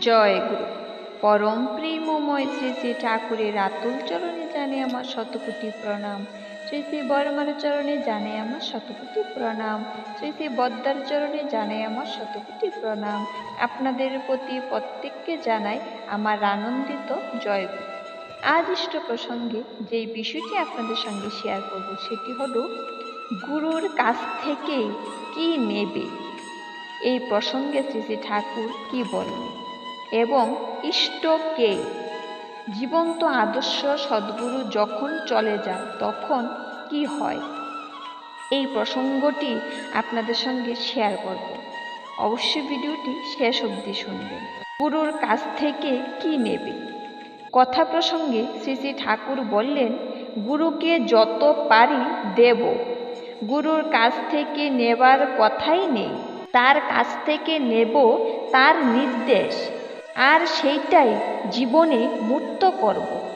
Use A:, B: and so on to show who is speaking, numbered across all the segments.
A: জয় গুরু। পরম প্রেমময় শ্রী শ্রী ঠাকুরের আতুল চরণে জানে আমার শতকোটি প্রণাম। শ্রী শ্রী বর্মার চরণে জানে আমার শতকোটি প্রণাম। শ্রী শ্রী বদ্দার চরণে জানে আমার শতকোটি প্রণাম। আপনাদের প্রতি প্রত্যেককে জানাই আমার আনন্দিত জয় গুরু। আজ ইষ্ট প্রসঙ্গে যেই বিষয়টি আপনাদের সঙ্গে শেয়ার করব সেটি হলো, গুরুর কাছ থেকে কি নেবে? এই প্রসঙ্গে শ্রী শ্রী ঠাকুর কি বলেন এবং ইষ্টকে জীবন্ত আদর্শ সদ্গুরু যখন চলে যায় তখন কি হয়? এই প্রসঙ্গটি আপনাদের সঙ্গে শেয়ার করব। অবশ্যই ভিডিওটি শেষ অবধি শুনবেন। গুরুর কাছ থেকে কি নেবে? কথা প্রসঙ্গে শ্রী শ্রী ঠাকুর বললেন, গুরুকে যত পারি দেব। গুরুর কাছ থেকে নেবার কথাই নেই। তার কাছ থেকে নেব তার নির্দেশ। আর সেইটাই জীবনে মূর্ত করব।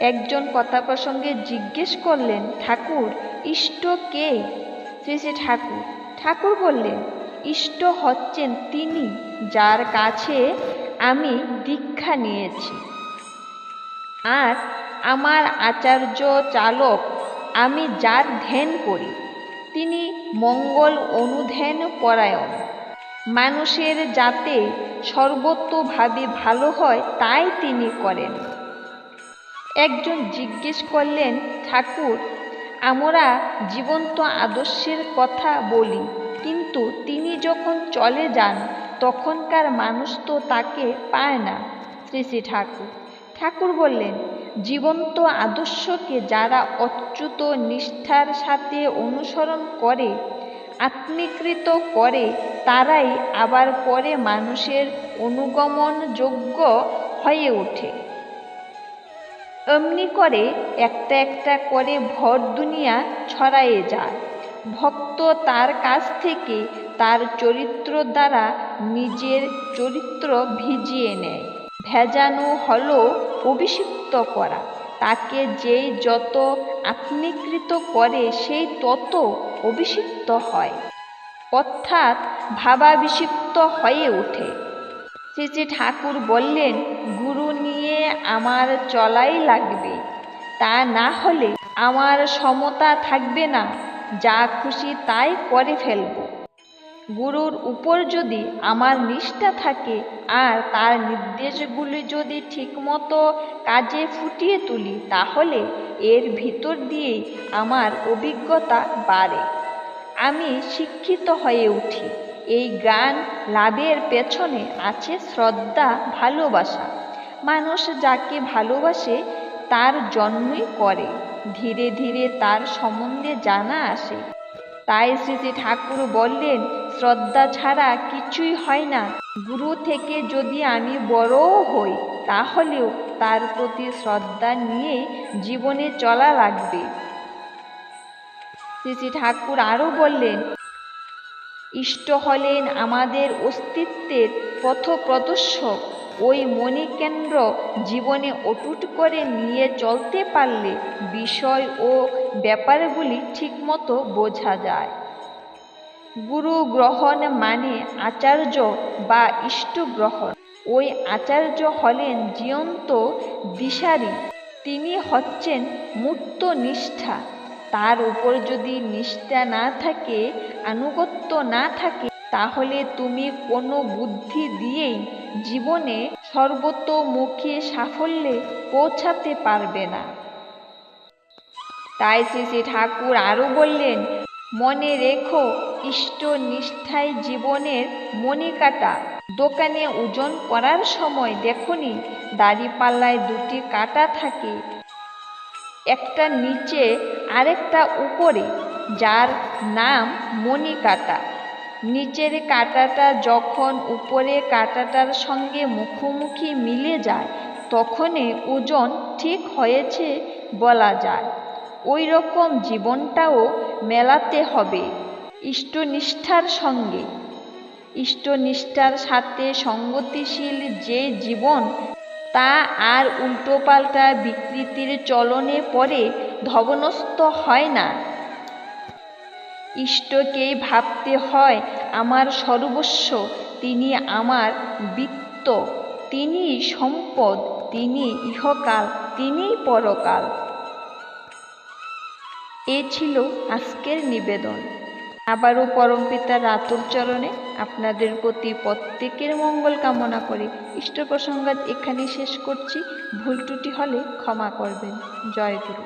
A: একজন কথা প্রসঙ্গে জিজ্ঞেস করলেন, ঠাকুর, ইষ্ট কে? শ্রী শ্রী ঠাকুর ঠাকুর বললেন, ইষ্ট হচ্ছেন তিনি, যার কাছে আমি দীক্ষা নিয়েছি। আর আমার আচার্য চালক, আমি যার ধ্যান করি। তিনি মঙ্গল অনুধ্যান পরায়ণ। মানুষের যাতে সর্বতোভাবে ভালো হয়, তাই তিনি করেন। একজন জিজ্ঞেস করলেন, ঠাকুর, আমরা জীবন্ত আদর্শের কথা বলি, কিন্তু তিনি যখন চলে যান, তখনকার মানুষ তো তাকে পায় না। শ্রী শ্রী ঠাকুর। ঠাকুর বললেন, জীবন্ত আদর্শকে যারা অচ্যুত নিষ্ঠার সাথে অনুসরণ করে, আত্মীকৃত করে তারাই আবার পরে মানুষের অনুগমনযোগ্য হয়ে ওঠে। এমনি করে একটা একটা করে ভর দুনিয়া ছড়ায়ে যায়। ভক্ত তার কাছ থেকে তার চরিত্র দ্বারা নিজের চরিত্র ভিজিয়ে নেয়। ভেজানো হলো অভিষিক্ত করা। তাকে যেই যত আত্মীকৃত করে, সেই তত অভিষিক্ত হয়। অর্থাৎ ভাবাভিষিক্ত হয়ে ওঠে। শ্রী ঠাকুর বললেন, গুরু নিয়ে আমার চলাই লাগবে। তা না হলে আমার সমতা থাকবে না। যা খুশি তাই করে ফেলব। গুরুর উপর যদি আমার নিষ্ঠা থাকে, আর তার নির্দেশগুলি যদি ঠিকমতো কাজে ফুটিয়ে তুলি, তাহলে এর ভিতর দিয়েই আমার অভিজ্ঞতা বাড়ে। আমি শিক্ষিত হয়ে উঠি। এই জ্ঞান লাভের পেছনে আছে শ্রদ্ধা, ভালোবাসা। মানুষ যাকে ভালোবাসে, তার জন্মই করে। ধীরে ধীরে তার সম্বন্ধে জানা আসে। তাই শ্রী শ্রী ঠাকুর বললেন, শ্রদ্ধা ছাড়া কিছুই হয় না। গুরু থেকে যদি আমি বড়ও হই, তাহলেও তার প্রতি শ্রদ্ধা নিয়ে জীবনে চলা লাগবে। শ্রী শ্রী ঠাকুর আরও বললেন ইষ্ট হলেন আমাদের অস্তিত্বের পথপ্রদর্শক। ওই মণিকেন্দ্র জীবনে অটুট করে নিয়ে চলতে পারলে বিষয় ও ব্যাপারগুলি ঠিকমতো বোঝা যায়। গুরু গ্রহণ মানে আচার্য বা ইষ্ট গ্রহণ ওই আচার্য হলেন জীয়ন্ত দিশারি। তিনি হচ্ছেন মূর্ত নিষ্ঠা তার উপর যদি নিষ্ঠা না থাকে, আনুগত্য না থাকে, তাহলে তুমি কোনো বুদ্ধি দিয়েই জীবনে সর্বতোমুখী সাফল্যে পৌঁছাতে পারবে না। তাই শ্রী শ্রী ঠাকুর আরও বললেন, মনে রেখো, ইষ্ট নিষ্ঠায় জীবনের মণিকাটা। দোকানে ওজন করার সময় দেখনি, দাড়িপাল্লায় দুটি কাটা থাকে একটা নিচে আরেকটা উপরে, যার নাম মণি কাটা নিচের কাটাটা যখন উপরে কাটাটার সঙ্গে মুখোমুখি মিলে যায়, তখনই ওজন ঠিক হয়েছে বলা যায়। ওই রকম জীবনটাও মেলাতে হবে ইষ্টনিষ্ঠার সঙ্গে। ইষ্টনিষ্ঠার সাথে সঙ্গতিশীল যে জীবন তা আর উল্টোপাল্টা বিকৃতির চলনে পড়ে ধবনস্থ হয় না। ইষ্টকেই ভাবতে হয়, আমার সর্বস্ব, তিনি আমার বৃত্ত, তিনি সম্পদ, তিনি ইহকাল তিনিই পরকাল। এ ছিল আজকের নিবেদন। আবারও পরমপিতার রাতুর চরণে আপনাদের প্রতি প্রত্যেকের মঙ্গল কামনা করে ইষ্ট প্রসঙ্গাত এখানে শেষ করছি। ভুল ত্রুটি হলে ক্ষমা করবেন। জয় গুরু।